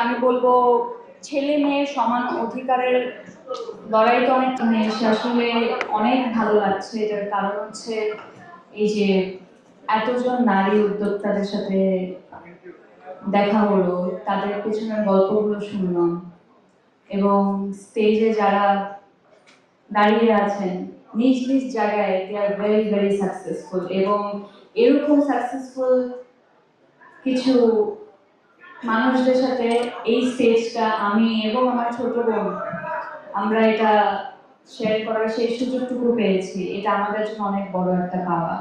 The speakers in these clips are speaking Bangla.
আমি বলব, ছেলে মেয়ের সমান অধিকারের লড়াই তো অনেক আসলে অনেক ভালো লাগছে। এটার কারণ হচ্ছে এই যে এতজন নারী উদ্যোক্তাদের সাথে দেখা হলো, তাদের পেছনের গল্পগুলো শুনলাম এবং স্টেজে যারা দাঁড়িয়ে আছেন, নিজ নিজ জায়গায় they are very very successful এবং এরকম সাকসেসফুল কিছু মানুষদের সাথে এই স্টেজটা আমি এবং আমার ছোট বোন, আমরা এটা শেয়ার করার সেই সুযোগটুকু পেয়েছি। এটা আমাদের জন্য অনেক বড় একটা পাওয়া।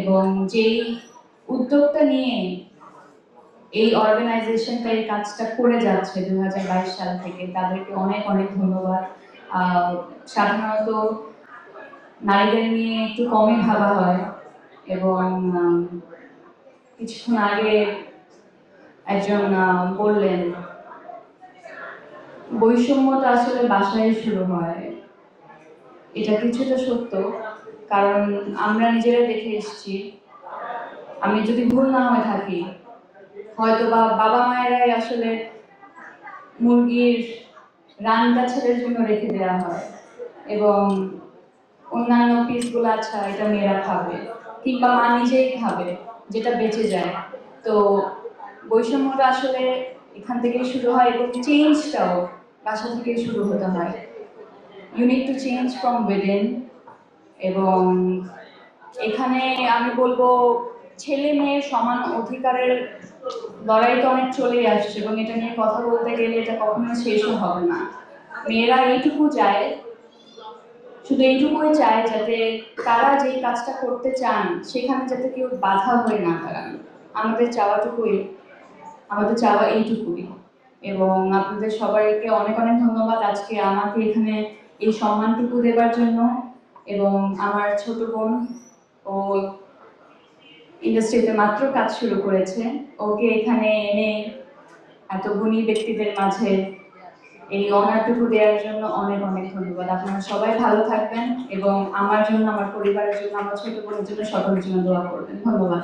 এবং যেই উদ্যোগটা নিয়ে এই অর্গানাইজেশনটা এই কাজটা করে যাচ্ছে দু হাজার বাইশ সাল থেকে, তাদেরকে অনেক অনেক ধন্যবাদ। সাধারণত নারীদের নিয়ে একটু কমই ভাবা হয়। এবং কিছুক্ষণ আগে একজন বললেন বৈষম্যটা আসলে বাসায় শুরু হয়। এটা কিছুটা সত্য, কারণ আমরা নিজেরা দেখে এসেছি, আমি যদি ভুল না হয়ে থাকি হয়তো বা বাবা মায়েরাই আসলে মুরগির রানটা ছেলের জন্য রেখে দেওয়া হয়, এবং অন্যান্য পিসগুলো আচ্ছা এটা মেয়েরা খাবে, কিংবা মা নিজেই খাবে, যেটা বেঁচে যায়। তো বৈষম্যটা আসলে এখান থেকেই শুরু হয় এবং চেঞ্জটাও বাসা থেকেই শুরু হতে হয়। You need to change from within এবং এখানে আমি বলব ছেলে মেয়ের সমান অধিকারের লড়াই তো অনেক চলেই আসছে এবং এটা নিয়ে কথা বলতে গেলে এটা কখনো শেষও হবে না। মেয়েরা এইটুকু চায়, শুধু এইটুকুই চায় যাতে তারা যেই কাজটা করতে চান, সেখানে যাতে কেউ বাধা হয়ে না দাঁড়ান। আমাদের চাওয়াটুকুই। আমাদের চাওয়া এইটুকুই। এবং আপনাদের সবাইকে অনেক অনেক ধন্যবাদ আজকে আমাকে এখানে এই সম্মানটুকু দেওয়ার জন্য। এবং আমার ছোট বোন ও ইন্ডাস্ট্রিতে মাত্র কাজ শুরু করেছে। ওকে এখানে এনে এত গুণী ব্যক্তিদের মাঝে এই অনারটুকু দেওয়ার জন্য অনেক অনেক ধন্যবাদ। আপনারা সবাই ভালো থাকবেন এবং আমার জন্য, আমার পরিবারের জন্য, আমার ছোট বোনের জন্য সকলের জন্য দোয়া করবেন। ধন্যবাদ।